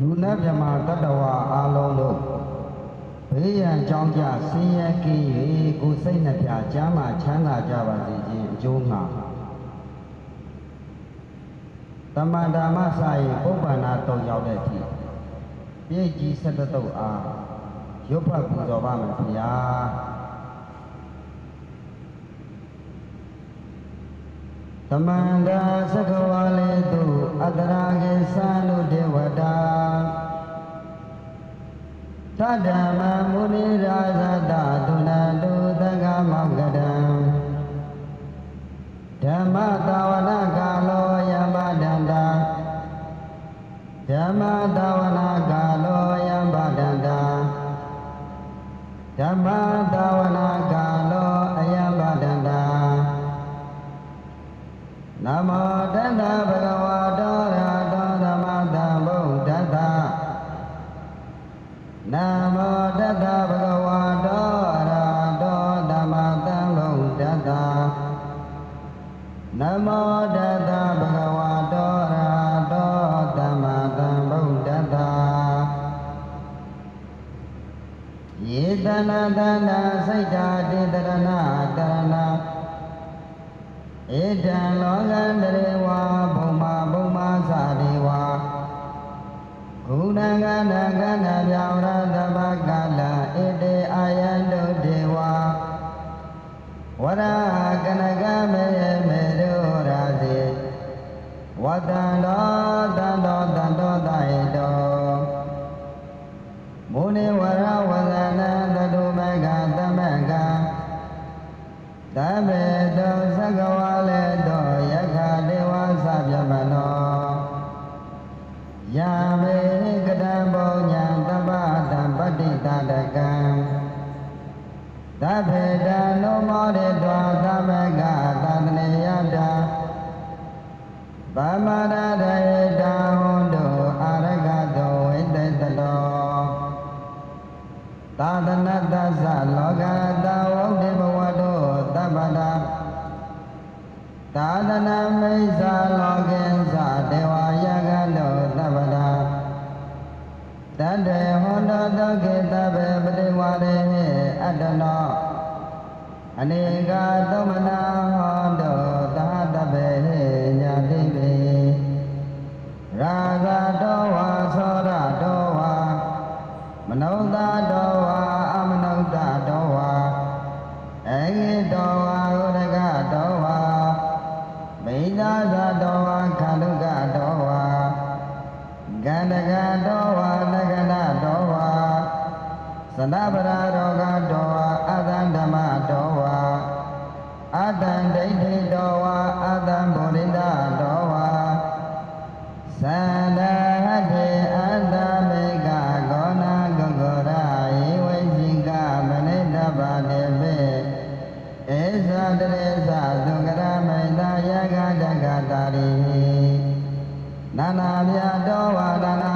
လူနဲ့မြမတတ္တဝါအားလုံးတို့ဘေးရန်ကြောင်းကြဆင်းရဲကင်း၍ကိုယ်စိတ်နှပြကျမ်းမာချမ်းသာကြပါစေခြင်းအကျိုးငှာတမန္တာမစာရင်ပုပ္ပန္နာတုံရောက်တဲ့အထိပြည့်ကြီး၁၇တုတ်အားရုပ်ဖတ်ပူဇော်ပါမယ်ခင်ဗျာသမန္တာသကဝါလေတုအတရာကေသံလူ သတ္တမမုနိရာဇတဒုနတုသက္ကမောကတံဓမ္မတာဝနကာလောယမဒန္တာဓမ္မတာဝနကာလောယမဒန္တာဓမ္မတာဝနကာလောအယမဒန္တာနမောတတ္တဗဂဝတောရာ နမောတတ္တဗဂဝတောရာတောဓမ္မတံဗုဒ္ဓတ္တနမောတတ္တဗဂဝတောရာတောဓမ္မတံဗုဒ္ဓတ္တယေတနာတနာစိတ်ဓာတိတရဏတရဏဧတံလောကန္တရေ ဂုဏကန္တကန္တပြောင်းရတပကလဧတေအာယံတုဒေဝါဝရကနကမေမေရုရာစီဝတံတော်တံတော်တံတော်တဟေတောမုနိဝရဝဇနံတတုမကသမကသဗ္ဗေတောသက္ကဝါလေတောယက္ခဒေဝသဗ္ဗမနောယာမေကတံဘောညာတပ္ပ တံပတ္တိတတကံသဗ္ဗေတံနောမောရေတောသမကသတ္တနေယတာဗမရဒယေတံဟွန်တုအာရကတောဝိတေတလောသာသနတ္တသလောကတဝုဒ္ဓဘဝတောသဗ္ဗတာသာသနာမိစ္ဆာလောကေ အနေကသမ္မနာဟောတောသဟတဗေဟိညာတိပိရာဂတောဝါသောရတောဝါမနုဿာတောဝါအမနုဿာတောဝါအေဟိတောဝါဥရကတောဝါမိသာသတောဝါခန္ဓုကတောဝါကန္တကတောဝါနဂနတောဝါ သနပရာရောဂတောဝါအသံဓမ္မတောဝါအတံဒိဋ္ဌိတောဝါအတံဗုဒိတတောဝါသန္တဟတေအတ္တမေကဂောနာဂဂောရာယေဝိဇိကမနိတ္တပါတေပေဧဇာတရေဇာသုကရမိတယဂတကတာရိနာနာမြတ်တော်ဝါဒနာရောဂတော်